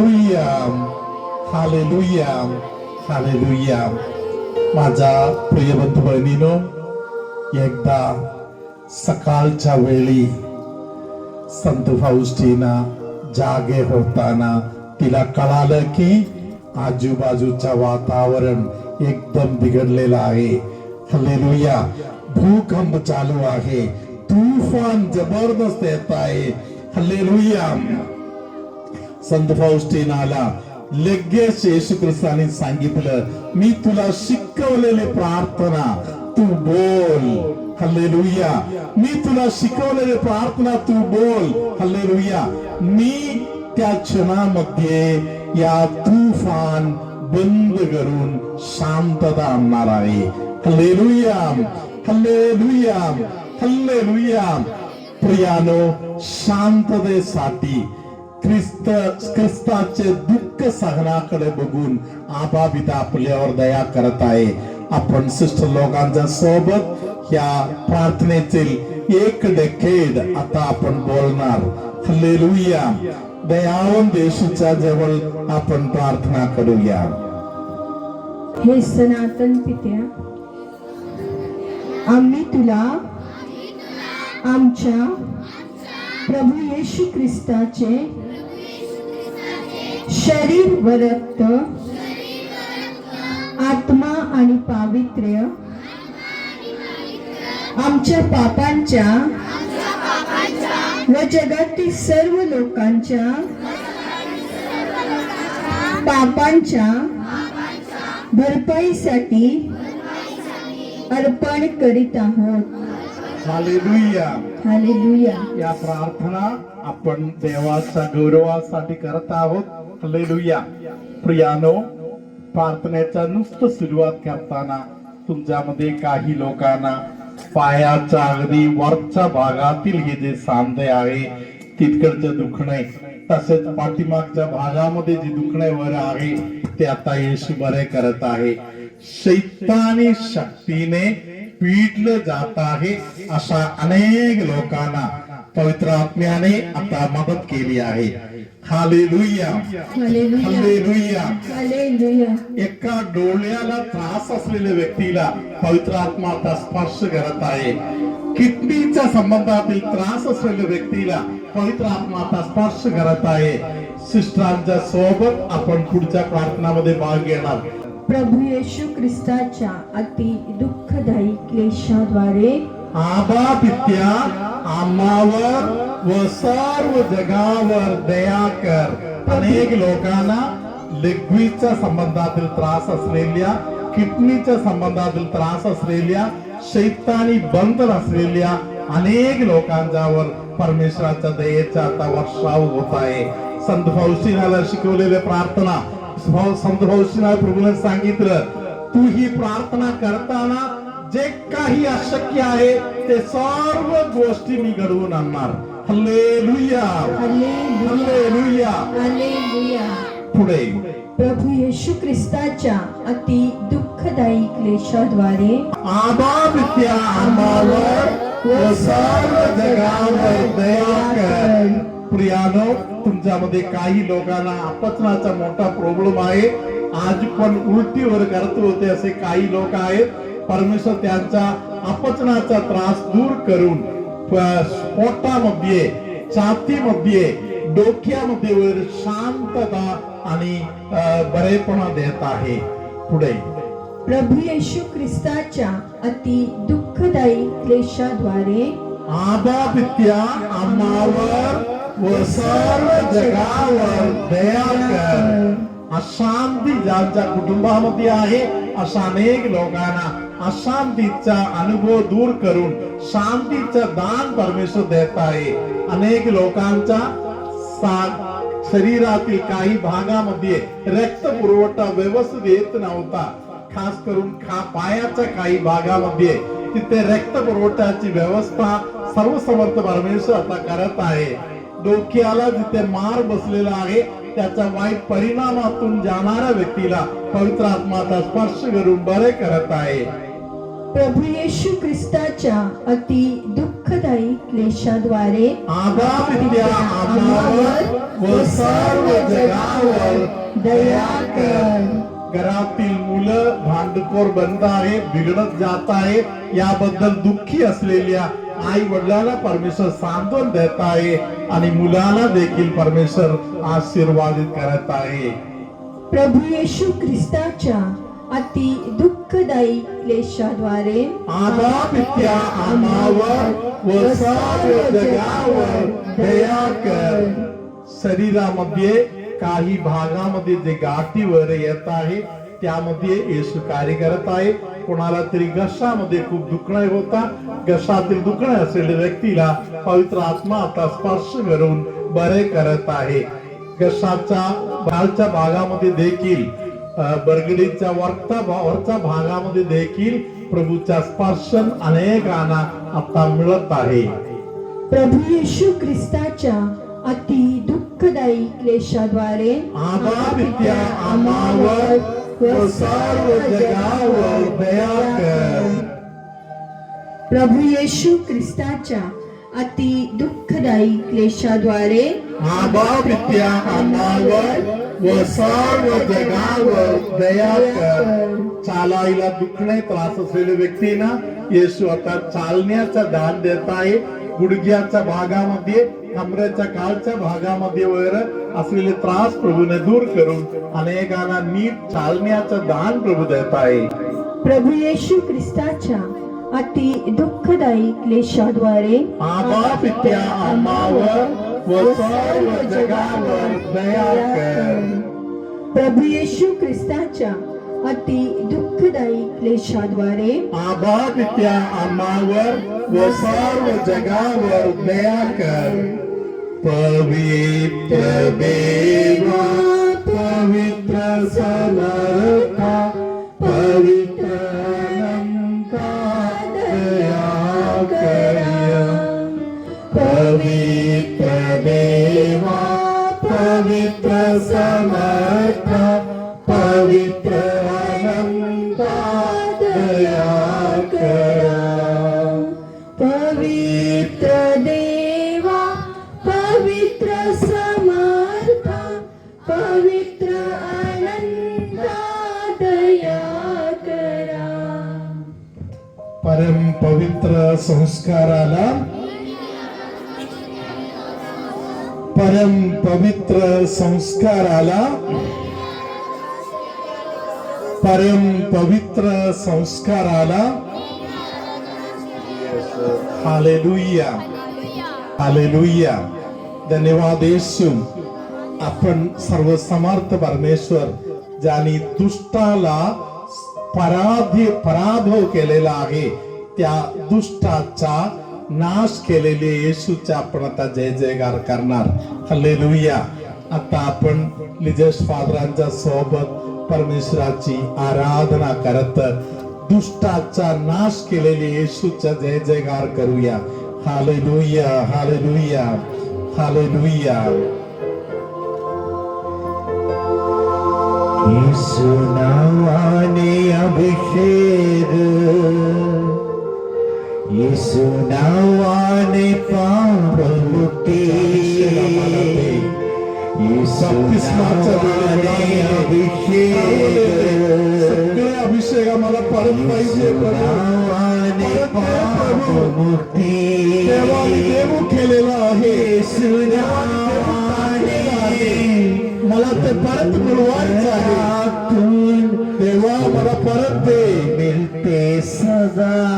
Hallelujah hallelujah hallelujah माझा प्रिय बंधू बहिणीनो एकदा सकाळच्या वेळी संत फाउस्टिना जागे होताना तिला कळालं की आजूबाजूचं वातावरण एकदम बिघडलेलं आहे. हल्लेलुया भूकंप चालू आहे. तुफान जबरदस्त येत आहे. हल्लेलुया संत फाउस्टिनाला लगेच येशू ख्रिस्ताने सांगितलं मी तुला शिकवलेले प्रार्थना तू बोल. हल्लेलुया. मी तुला शिकवलेले प्रार्थना तू बोल. हल्लेलुया. मी त्या क्षणामध्ये या तुफान बंद करून शांतता आणणार आहे. हल्लेलुया. हल्लेलुया. हल्लेलुया. प्रियानो शांततेसाठी ख्रिस्त ख्रिस्ताचे दुःख सहनाकडे बघून आबा पिता आपल्यावर दया करत आहे. आपण शिष्ट लोकांच्या सोबत या प्रार्थनेतील एक डेकेड आता आपण बोलणार. हल्लेलुया दयावन देशूच्या जवळ आपण प्रार्थना करूया. हे सनातन पित्या आम्ही तुला आमच्या प्रभू येशू ख्रिस्ताचे शरीर व रक्त आत्मा आणि पावित्र्य आमच्या पापांच्या व जगातील सर्व लोकांच्या पापांच्या भरपाईसाठी अर्पण करीत आहोत. हालेलुया. हालेलुया. या प्रार्थना आपण देवाच्या गौरवासाठी करत आहोत. हलेलुया प्रियानो प्रार्थनेच्या नुसतं सुरुवात करताना तुमच्यामध्ये काही लोकांना पायाच्या अगदी वरच्या भागातील हे जे सांधे आहे तितकडचं दुखणे तसेच पाठीमागच्या भागामध्ये जे दुखणे वर आहे ते आता येशू बरे करत आहे. शैतानी शक्तीने पीडलं जात आहे अशा अनेक लोकांना पवित्र आत्म्याने आता मदत केली आहे. हालेलुया. हालेलुया. एका डोळ्याला त्रास असलेल्या व्यक्तीला पवित्र आत्मा आता स्पर्श करत आहे. किडनीच्या संबंधातील त्रास असलेल्या व्यक्तीला पवित्र आत्मा आता स्पर्श करत आहे. सिस्टरांच्या सोबत आपण पुढच्या प्रार्थनामध्ये भाग घेणार. प्रभू येशू ख्रिस्ताच्या अति दुःखदायी क्लेशाद्वारे आबा पित्या आम्हावर व सर्व जगावर दया कर. अनेक लोकांना लिग्वीच्या संबंधातील त्रास असलेल्या किडनीच्या संबंधातील त्रास असलेल्या शैतानी बंधन असलेल्या अनेक लोकांच्यावर परमेश्वराच्या दयेचा आता वर्षाव होत आहे. संत फौसिनाला शिकवलेले प्रार्थना संत फौसिना प्रभूने सांगितलं तू ही प्रार्थना करताना जे काही अशक्य आहे ते सर्व गोष्टी मी घडवून आणणार. हल्लेलुया. हल्लेलुया. पुढे. प्रभू येशू ख्रिस्ताच्या अति दुःखदायी क्लेशाद्वारे आबा आम्हावर व सर्व जगावर दया कर. प्रियानो तुमच्यामध्ये काही लोकांना अपचनाचा मोठा प्रॉब्लेम आहे. आज पण उलटीवर करत होते असे काही लोक आहेत. परमेश्वर त्यांचा अपचनाचा त्रास दूर करून पोटामध्ये छातीमध्ये डोक्यामध्ये वर शांतता आणि बरेपणा देत आहे. पुढे. प्रभू येशू ख्रिस्ताच्या अति दुःखदायी क्लेशाद्वारे आबा पित्या आम्हावर व सर्व जगावर दया कर. अशांती ज्यांच्या कुटुंबामध्ये आहे अशा अनेक लोकांना अशांतीचा अनुभव दूर करून शांतीचं दान परमेश्वर देत आहे. अनेक लोकांचा शरीरातील काही भागामध्ये रक्त पुरवठा व्यवस्थित येत नव्हता. खास करून खा पायाच्या काही भागामध्ये तिथे रक्त पुरवठ्याची व्यवस्था सर्व समर्थ परमेश्वर आता करत आहे. डोक्याला जिथे मार बसलेला आहे त्याच्या वाईट परिणामातून जाणाऱ्या व्यक्तीला पवित्र आत्माचा स्पर्श करून बरे करत आहे. प्रभू येशू ख्रिस्ताच्या अति दुःखदायी क्लेशाद्वारे आबा विद्या आम्हावर व सर्व जगावर दया कर. घरातील मुलं भांडखोर बनत आहे बिघडत जात आहे याबद्दल दुःखी असलेल्या आई वडिलांना परमेश्वर सांत्वन देत आहे आणि मुलांना देखील परमेश्वर आशीर्वादित करत आहे. प्रभू येशू ख्रिस्ताच्या अति दुःखदायी क्लेशाद्वारे आबा पित्या आम्हावर व सर्व जगावर दया कर। शरीरामध्ये काही भागामध्ये जे गाठी वगैरे येत आहे त्यामध्ये येशू कार्य करत आहे. कोणाला तरी घशामध्ये खूप दुखणं होता. घशातील दुखणं असलेल्या व्यक्तीला पवित्र आत्मा आता स्पर्श करून बरे करत आहे. घशाच्या बालच्या भागामध्ये देखील बरगडीच्या वरचा वरच्या भागामध्ये देखील प्रभूच्या स्पर्शन अनेकांना आता मिळत आहे. प्रभू येशू ख्रिस्ताच्या अति दुःखदायी क्लेशाद्वारे आबा पित्या आम्हावर व सर्व जगावर दया कर. प्रभू येशू ख्रिस्ताच्या अति दुःखदायी क्लेशाद्वारे आबा पित्या आम्हावर व सर्व जगावर दया कर चालायला दुखणे त्रास असलेल्या व्यक्तींना येशू आता चालण्याचा दान देत आहे. गुडघ्याच्या भागामध्ये कमरेच्या काळच्या भागामध्ये वगैरे असलेले त्रास प्रभूने दूर करून अनेकांना नीट चालण्याचं दान प्रभू देत आहे. प्रभू येशू ख्रिस्ताच्या अति दुःखदायी क्लेशाद्वारे आबा पित्या आम्हावर व सर्व जगावर दया कर प्रभू येशू ख्रिस्ताच्या अति दुःखदायी क्लेशाद्वारे आबा पित्या आम्हावर व सर्व जगावर दया कर. पवित्र देवा पवित्र समर्था संस्काराला परम पवित्र संस्काराला. परम पवित्र संस्काराला. हालेलुया हालेलुया धन्यवाद येशू. आपण सर्व समर्थ परमेश्वर ज्यांनी दुष्टाला पराधी पराभव केलेला आहे त्या दुष्टाचा नाश केलेले येशूचा आपण आता जय जयकार करणार. हल्लेलुया आता आपण लिजेश फादरांच्या सोबत परमेश्वराची आराधना करत दुष्टाचा नाश केलेले येशूचा जय जयकार करूया. हालेलुया हालेलुया हालेलुया येशू नावाने अभिषेक येसु नावाने पापमुक्ती सगळे अभिषेक. आम्हाला परत पाहिजे. पापमुक्ती देऊ केलेलं आहे. मला ते परत मिळवायचं आहे. देवा मला परत दे. मिलते सदा.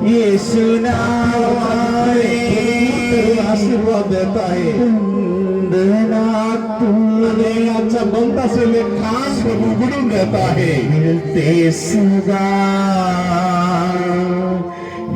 येसु नावाने आशीर्वाद देत आहे वंदनातून अनेकांच्या बंद असलेले कान प्रभू उघडून देत आहे मिलते सदा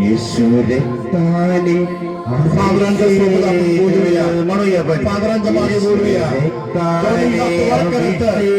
येसु रक्ताने फादरांच्या सोबत आपण बोलूया म्हणूया पण फादरांच्या मागे बोलूया येसु रक्ताने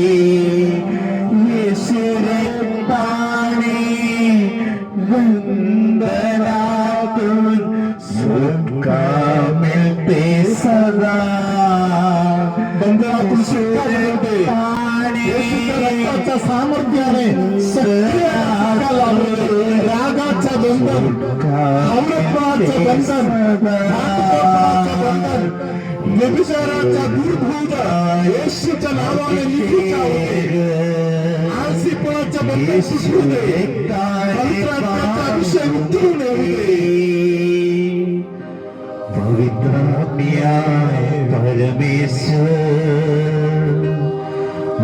रागाचा बंधन अमृतपणाचं बंधन व्यभिचाराचा बंधन दूरभूत येशूच्या नावाने निघून होते. आळसीपणाच्या बंधन सुटू दे पवित्रात्म्याचा विषय उतरू नये पवित्रात्म्याय परमेश्वर.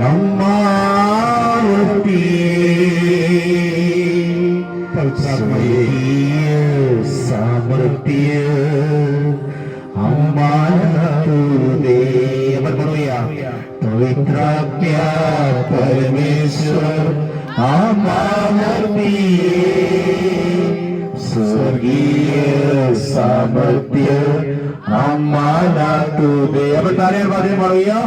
अम्मा पवित्रात्म्या परमेश्वर आम्हावती स्वर्गीय सामर्थ्य आम्हाला तू दे आपण तारेमध्ये म्हणूया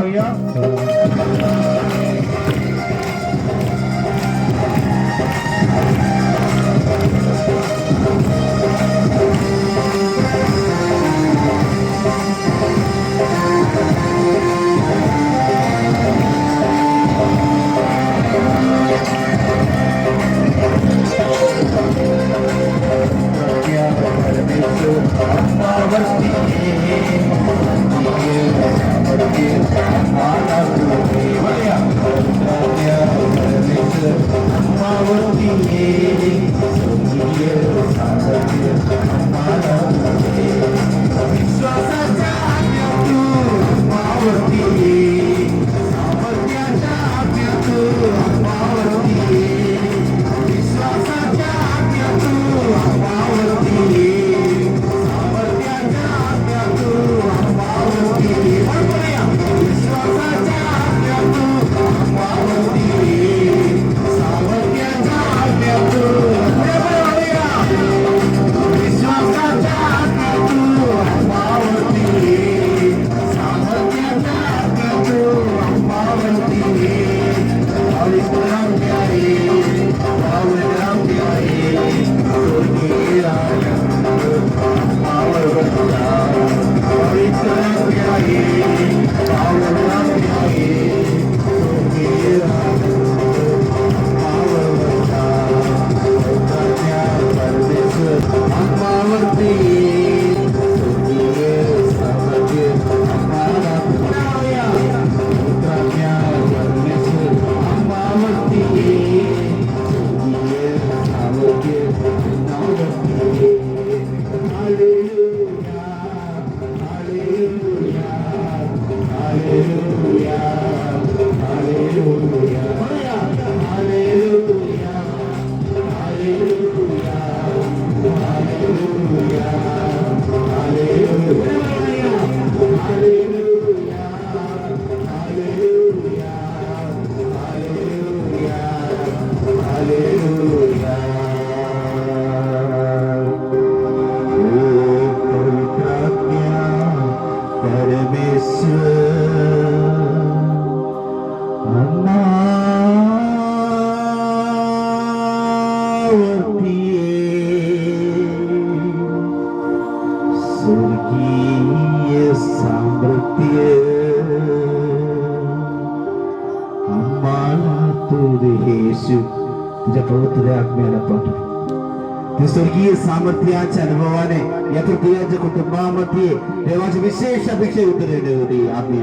कुटुंबामध्ये देवाची विशेष अपेक्षा उतरले होती आम्ही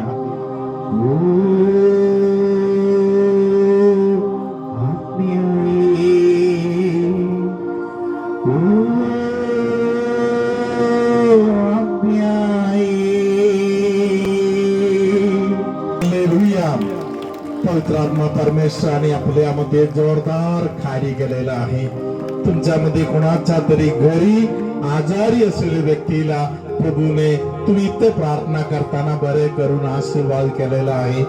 हालेलुया. पवित्र आत्मा परमेश्वराने आपल्यामध्ये जोरदार कार्य केलेलं आहे तुमच्यामध्ये कोणाच्या तरी घरी आजारी असलेल्या व्यक्तीला प्रभूने तुम्ही इथं प्रार्थना करताना बरे करून आशीर्वाद केलेला आहे.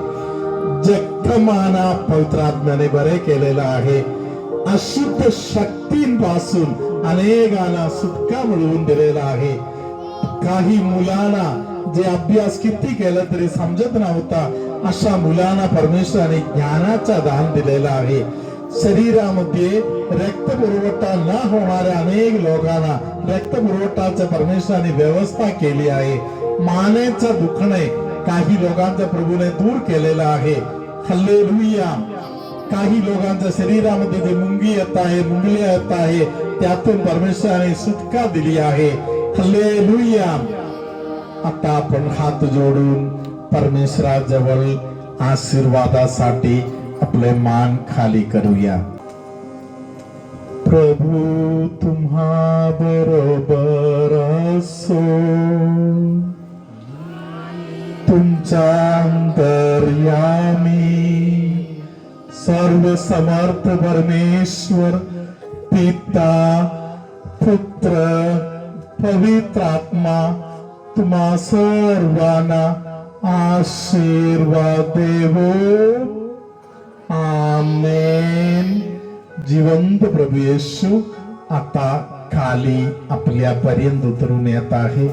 जखमाना पवित्रात्म्याने बरे केलेला आहे. अशुद्ध शक्तींपासून अनेकांना सुटका मिळवून दिलेला आहे. काही मुलांना जे अभ्यास किती केलं तरी समजत नव्हता अशा मुलांना परमेश्वराने ज्ञानाचा दान दिलेला आहे. शरीरामध्ये रक्त पुरवठा न होणाऱ्या अनेक लोकांना रक्त पुरवठाच्या परमेश्वराने व्यवस्था केली आहे मानेचं दुखणे काही लोकांच्या प्रभूने दूर केलेलं आहे हल्ले काही लोकांच्या शरीरामध्ये जे मुंगी येत आहे मुंगले येत आहे त्यातून परमेश्वराने सुटका दिली आहे हल्लेलुया आता आपण हात जोडून परमेश्वराजवळ आशीर्वादासाठी आपले मान खाली करूया प्रभू तुम्हा बरोबर असो तुमच्या अंतर्यामी सर्व समर्थ परमेश्वर, पिता, पुत्र, पवित्र आत्मा, तुम्हा सर्वांना आशीर्वाद देवो। आमेन जिवंत प्रभू येशू आता खाली आपल्या पर्यंत उतरून येत आहे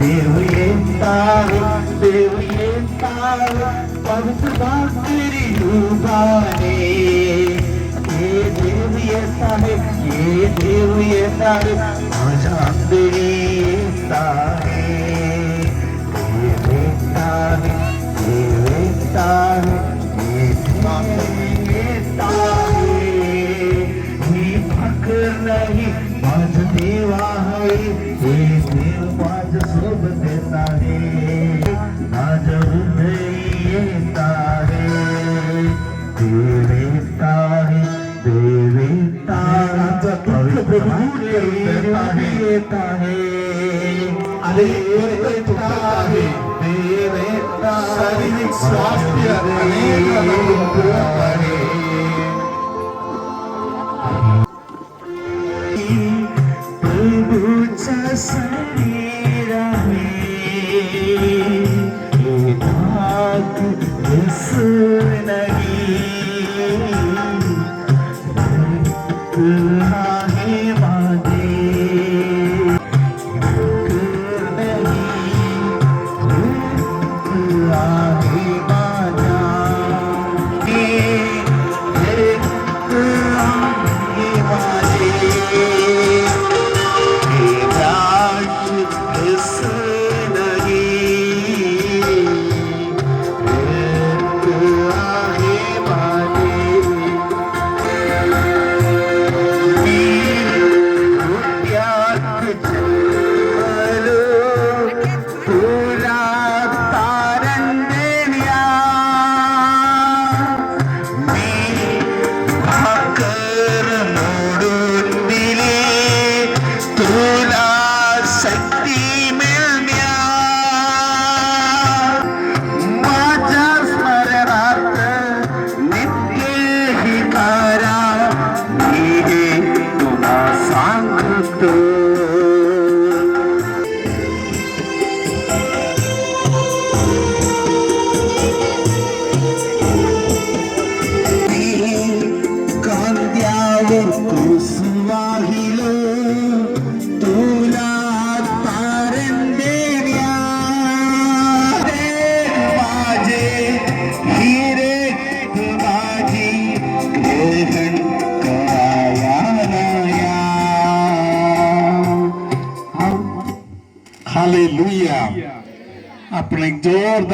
देव येत आहे देव येत आहे पवित्र भाकरी उभारे हे देव येत आहे हे देव येत आहे माझ्या अंतरी येत आहे देव येत आहे देव येत आहे हे देव येत आहे ही भाकर नाही माझ देव आहे हे देव माझ सोबत येत आहे माझ हृदय येत आहे येत आहे पवित्र भाकरी येत आहे. येत आहे. देव 此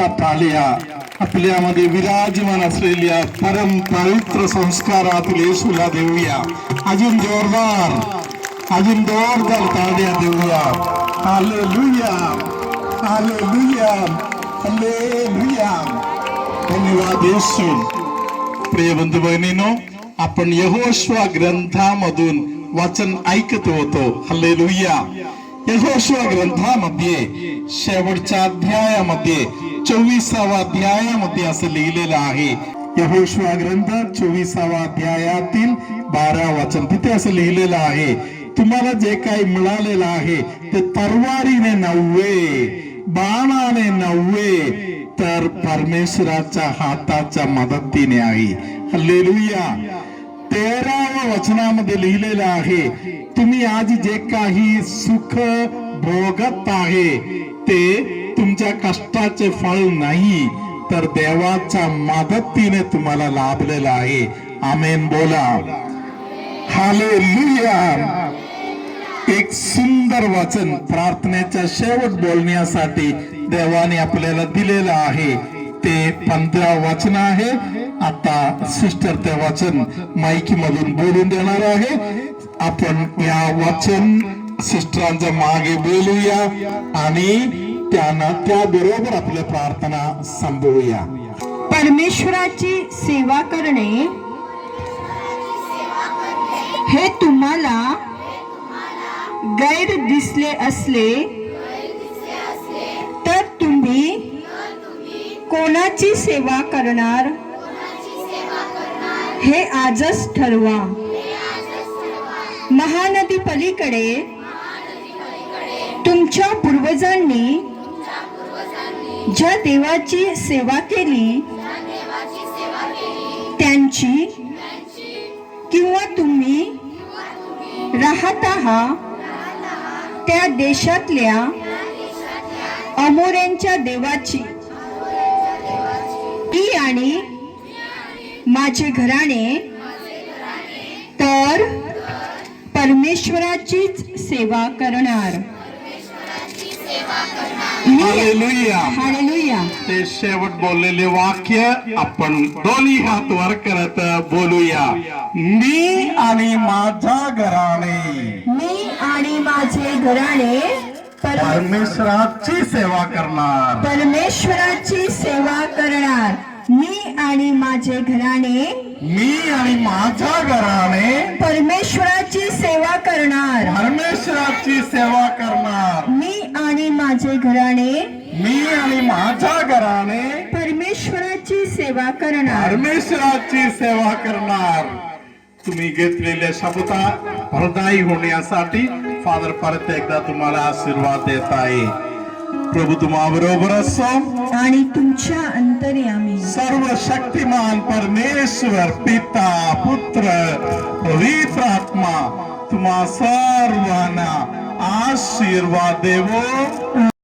जोरदार आपल्यामध्ये विराजमान असलेल्या परम पवित्र संस्कारातील येशूला देऊया. अजून जोरदार अजून जोरदार टाळ्या देऊया. लुया हालेलुया लुया धन्यवाद येशू. प्रिय बंधू बहिणीनो आपण यहोश्वा ग्रंथामधून वाचन ऐकत होतो. हल्ले लुया यहोश्वा ग्रंथामध्ये शेवटच्या अध्यायामध्ये चोवीसावा अध्यायामध्ये असं लिहिलेलं आहे. यहोश्वा ग्रंथ चोवीसावा अध्यायातील बारा वाचन. तिथे असं लिहिलेलं आहे तुम्हाला जे काही मिळालेलं आहे ते तरवारीने नव्हे बाणाने नव्हे तर परमेश्वराच्या हाताच्या मदतीने आहे. हल्लेलुया तेराव्या वचनामध्ये लिहिलेलं आहे तुम्ही आज जे काही सुख भोगत आहे ते तुमच्या कष्टाचे फळ नाही तर देवाच्या मदतीने तुम्हाला लाभलेला आहे. आमेन बोला. हालेलुया. एक सुंदर वचन प्रार्थनेच्या शेवट बोलण्यासाठी देवाने आपल्याला दिलेलं आहे. ते पंधरा वचन आहे. आता सिस्टर ते वचन माईकी मधून बोलून देणार आहे. आपण या वचन सिस्टरांच्या मागे बोलूया आणि त्यांना त्याबरोबर आपल्या प्रार्थना संपवूया. परमेश्वराची सेवा करणे हे तुम्हाला गैर दिसले असले तर तुम्ही कोणाची सेवा करणार? हे आजच ठरवा. महानदी पलीकडे तुमच्या पूर्वजांनी ज्या देवाची सेवा केली त्यांची किंवा तुम्ही राहत आहात त्या देशातल्या अमोऱ्यांच्या देवाची. मी आणि माझे घराणे तर परमेश्वराचीच सेवा करणार. हालेलुया. ते शेवट बोललेले वाक्य आपण दोन्ही हात वर करत बोलूया. मी आणि माझा घराणे. मी आणि माझे घराणे पर- परमेश्वराची सेवा करणार. परमेश्वराची सेवा करणार. मी आणि माझे घराणे मी आणि माझा घराणे परमेश्वराची सेवा करणार. परमेश्वराची सेवा करणार. मी आणि माझे घराणे मी आणि माझा घराणे परमेश्वराची सेवा करणार. परमेश्वराची सेवा करणार. तुम्ही घेतलेल्या शब्दा हृदय होण्यासाठी फादर परत एकदा तुम्हाला आशीर्वाद देत आहे. प्रभू तुम्हा बरोबर असो आणि तुमच्या अंतर्यामी सर्व शक्तिमान परमेश्वर पिता पुत्र पवित्र आत्मा तुम्हा सर्वांना आशीर्वाद देवो।